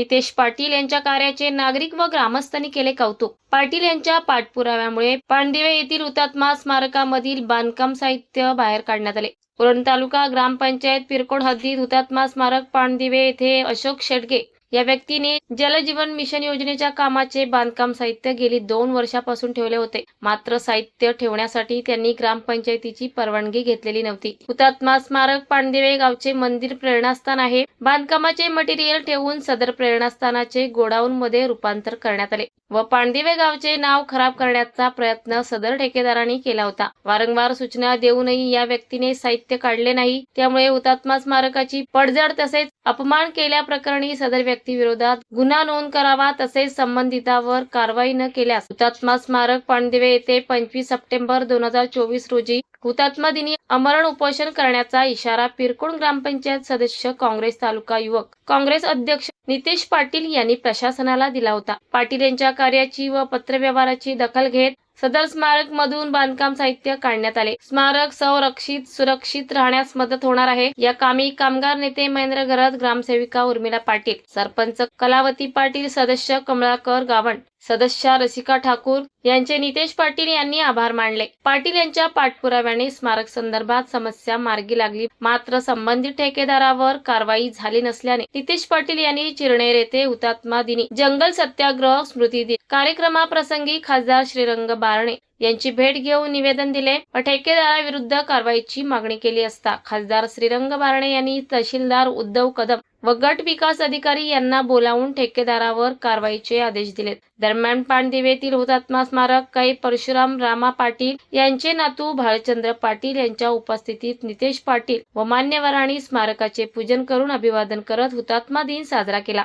नितेश पाटील यांच्या कार्याचे नागरिक व ग्रामस्थांनी केले कौतुक. पाटील यांच्या पाठपुराव्यामुळे पांडिवे येथील हुतात्मा स्मारकामधील बांधकाम साहित्य बाहेर काढण्यात आले. उरण तालुका ग्रामपंचायत पिरकोड हद्दीत हुतात्मा स्मारक पाणदिवे येथे अशोक शेडगे या व्यक्तीने जलजीवन मिशन योजनेच्या कामाचे बांधकाम साहित्य गेली दोन वर्षापासून ठेवले होते. मात्र साहित्य ठेवण्यासाठी त्यांनी ग्रामपंचायतीची परवानगी घेतलेली नव्हती. हुतात्मा स्मारक पांदिवे गावचे मंदिर प्रेरणास्थान आहे. बांधकामाचे मटेरियल ठेवून सदर प्रेरणास्थानाचे गोडाऊन मध्ये रूपांतर करण्यात आले. व पांडिवे गावचे नाव खराब करण्याचा प्रयत्न सदर ठेकेदारांनी केला होता. वारंवार सूचना देऊनही या व्यक्तीने साहित्य काढले नाही. त्यामुळे हुतात्मा स्मारकाची पडझड तसेच अपमान केल्याप्रकरणी सदर व्यक्ती विरोधात गुन्हा नोंद करावा तसेच संबंधितावर कारवाई न केल्यास हुतात्मा स्मारक पांडिवे येथे पंचवीस सप्टेंबर दोन हजार चोवीस रोजी हुतात्मा दिनी अमरण उपोषण करण्याचा इशारा पिरकोण ग्रामपंचायत सदस्य काँग्रेस तालुका युवक. काँग्रेस अध्यक्ष नितेश पाटील यांनी प्रशासनाला दिला होता. पाटील यांच्या कार्याची व पत्रव्यवहाराची दखल घेत सदर स्मारक मधून बांधकाम साहित्य काढण्यात आले. स्मारक संरक्षित सुरक्षित राहण्यास मदत होणार आहे. या कामी कामगार नेते महेंद्र घरत ग्रामसेविका उर्मिला पाटील सरपंच कलावती पाटील सदस्य कमळाकर गावण सदस्या रसिका ठाकूर यांचे नितेश पाटील यांनी आभार मानले. पाटील यांच्या पाठपुराव्याने स्मारक संदर्भात समस्या मार्गी लागली. मात्र संबंधित ठेकेदारावर कारवाई झाली नसल्याने नितेश पाटील यांनी चिरणेर येथे हुतात्मा दिनी जंगल सत्याग्रह स्मृती दिन कार्यक्रमाप्रसंगी खासदार श्रीरंग बारणे यांची भेट घेऊन निवेदन दिले. व ठेकेदाराविरुद्ध कारवाईची मागणी केली असता खासदार श्रीरंग बारणे यांनी तहसीलदार उद्धव कदम व गट विकास अधिकारी यांना बोलावून ठेकेदारावर कारवाईचे आदेश दिलेत. दरम्यान पाणदिवेतील हुतात्मा स्मारक कै परशुराम रामा पाटील यांचे नातू भालचंद्र पाटील यांच्या उपस्थितीत नितेश पाटील व मान्यवरांनी स्मारकाचे पूजन करून अभिवादन करत हुतात्मा दिन साजरा केला.